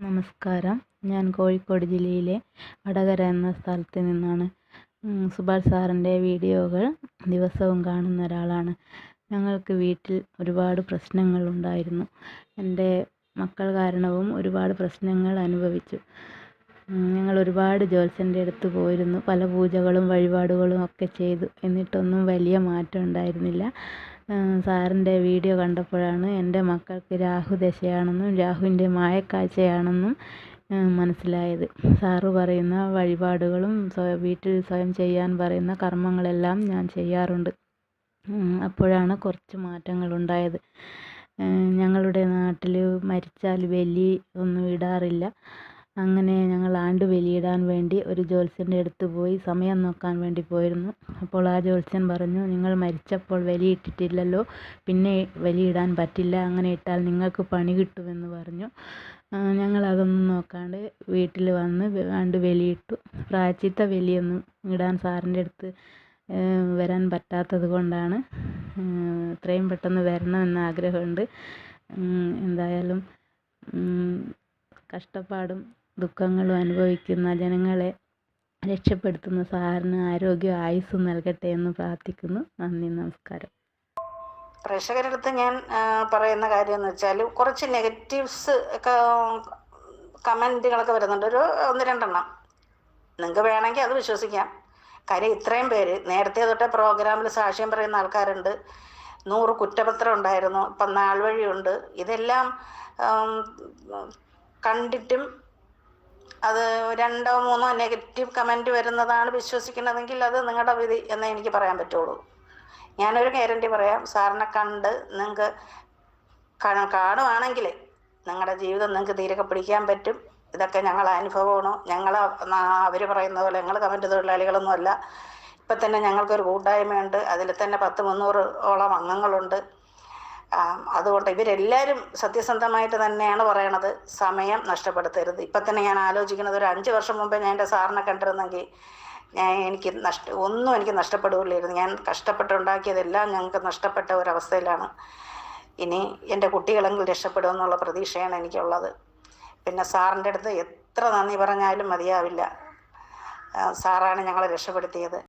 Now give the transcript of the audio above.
നമസ്കാരം. ഞാൻ കോഴിക്കോട് ജില്ലയിലെ വടകര എന്ന സ്ഥലത്ത് നിന്നാണ്. സുഭാഷ് സാറിന്റെ വീഡിയോകൾ ദിവസവും കാണുന്ന ഒരാളാണ്. ഞങ്ങൾക്ക് വീട്ടിൽ ഒരുപാട് പ്രശ്നങ്ങൾ ഉണ്ടായിരുന്നു. എന്റെ മക്കൾ കാരണവും ഒരുപാട് പ്രശ്നങ്ങൾ അനുഭവിച്ചു. ഞങ്ങൾ ഒരുപാട് ജ്യോത്സ്യന്റെ അടുത്ത് പോയിരുന്നു. പല പൂജകളും വഴിപാടുകളും ഒക്കെ ചെയ്തു. എന്നിട്ടൊന്നും വലിയ മാറ്റം ഉണ്ടായിരുന്നില്ല. സാറിന്റെ വീഡിയോ കണ്ടപ്പോഴാണ് എന്റെ മക്കൾക്ക് രാഹു ദശയാണെന്നും രാഹുവിന്റെ മായക്കാഴ്ചയാണെന്നും മനസ്സിലായത്. സാറ് പറയുന്ന വഴിപാടുകളും വീട്ടിൽ സ്വയം ചെയ്യാൻ പറയുന്ന കർമ്മങ്ങളെല്ലാം ഞാൻ ചെയ്യാറുണ്ട്. അപ്പോഴാണ് കുറച്ച് മാറ്റങ്ങൾ ഉണ്ടായത്. ഞങ്ങളുടെ നാട്ടിൽ മരിച്ചാൽ ബലി ഒന്നും ഇടാറില്ല. അങ്ങനെ ഞങ്ങൾ ആണ്ട് ബലിയിടാൻ വേണ്ടി ഒരു ജ്യോത്സ്യന്റെ അടുത്ത് പോയി സമയം നോക്കാൻ വേണ്ടി പോയിരുന്നു. അപ്പോൾ ആ ജ്യോത്സ്യൻ പറഞ്ഞു നിങ്ങൾ മരിച്ചപ്പോൾ വെലിയിട്ടിട്ടില്ലല്ലോ പിന്നെ ബലിയിടാൻ പറ്റില്ല അങ്ങനെ ഇട്ടാൽ നിങ്ങൾക്ക് പണി കിട്ടുമെന്ന് പറഞ്ഞു. ഞങ്ങൾ അതൊന്നും നോക്കാണ്ട് വീട്ടിൽ വന്ന് ആണ്ട് ബലിയിട്ടു പ്രായച്ചിത്ത വലിയൊന്നും ഇടാൻ സാറിന്റെ അടുത്ത് വരാൻ പറ്റാത്തത് കൊണ്ടാണ് എത്രയും പെട്ടെന്ന് വരണമെന്ന് ആഗ്രഹമുണ്ട്. എന്തായാലും കഷ്ടപ്പാടും ദുഃഖങ്ങളും അനുഭവിക്കുന്ന ജനങ്ങളെ രക്ഷപ്പെടുത്തുന്ന സാറിന് ആരോഗ്യവും ആയുസ് നൽകട്ടെ എന്ന് പ്രാർത്ഥിക്കുന്നു. നന്ദി നമസ്കാരം. പ്രേക്ഷകരുടെ അടുത്ത് ഞാൻ പറയുന്ന കാര്യം എന്ന് വെച്ചാൽ കുറച്ച് നെഗറ്റീവ്സ് ഒക്കെ കമന്റുകളൊക്കെ വരുന്നുണ്ട്. ഒരു ഒന്ന് രണ്ടെണ്ണം. നിങ്ങൾക്ക് വേണമെങ്കിൽ അത് വിശ്വസിക്കാം. കാര്യം ഇത്രയും പേര് നേരത്തെ തൊട്ടേ പ്രോഗ്രാമിൽ സാക്ഷ്യം പറയുന്ന ആൾക്കാരുണ്ട്. നൂറ് കുറ്റപത്രം ഉണ്ടായിരുന്നു. ഇപ്പം നാൾ വഴിയുണ്ട്. ഇതെല്ലാം കണ്ടിട്ടും അത് രണ്ടോ മൂന്നോ നെഗറ്റീവ് കമന്റ് വരുന്നതാണ് വിശ്വസിക്കുന്നതെങ്കിൽ അത് നിങ്ങളുടെ വിധി എന്നേ എനിക്ക് പറയാൻ പറ്റുള്ളൂ. ഞാനൊരു ഗ്യാരണ്ടി പറയാം. സാറിനെ കണ്ട് നിങ്ങൾക്ക് കാണുവാണെങ്കിൽ നിങ്ങളുടെ ജീവിതം നിങ്ങൾക്ക് തീരെ പിടിക്കാൻ പറ്റും. ഇതൊക്കെ ഞങ്ങൾ അനുഭവമാണ്. ഞങ്ങൾ അവർ പറയുന്ന പോലെ ഞങ്ങൾ കമന്റ് തൊഴിലാളികളൊന്നുമല്ല. ഇപ്പം തന്നെ ഞങ്ങൾക്കൊരു കൂട്ടായ്മയുണ്ട്. അതിൽ തന്നെ പത്ത് മുന്നൂറ് ഓളം അംഗങ്ങളുണ്ട്. അതുകൊണ്ട് ഇവരെല്ലാവരും സത്യസന്ധമായിട്ട് തന്നെയാണ് പറയണത്. സമയം നഷ്ടപ്പെടുത്തരുത്. ഇപ്പം തന്നെ ഞാൻ ആലോചിക്കുന്നത് ഒരു അഞ്ച് വർഷം മുമ്പേ ഞാൻ എന്റെ സാറിനെ കണ്ടിരുന്നെങ്കിൽ ഞാൻ എനിക്ക് നഷ്ട ഒന്നും എനിക്ക് നഷ്ടപ്പെടുകയില്ലായിരുന്നു. ഞാൻ കഷ്ടപ്പെട്ടുണ്ടാക്കിയതെല്ലാം ഞങ്ങൾക്ക് നഷ്ടപ്പെട്ട ഒരവസ്ഥയിലാണ്. ഇനി എന്റെ കുട്ടികളെങ്കിലും രക്ഷപ്പെടുമെന്നുള്ള പ്രതീക്ഷയാണ് എനിക്കുള്ളത്. പിന്നെ സാറിന്റെ അടുത്ത് എത്ര നന്ദി പറഞ്ഞാലും മതിയാവില്ല. സാറാണ് ഞങ്ങളെ രക്ഷപ്പെടുത്തിയത്.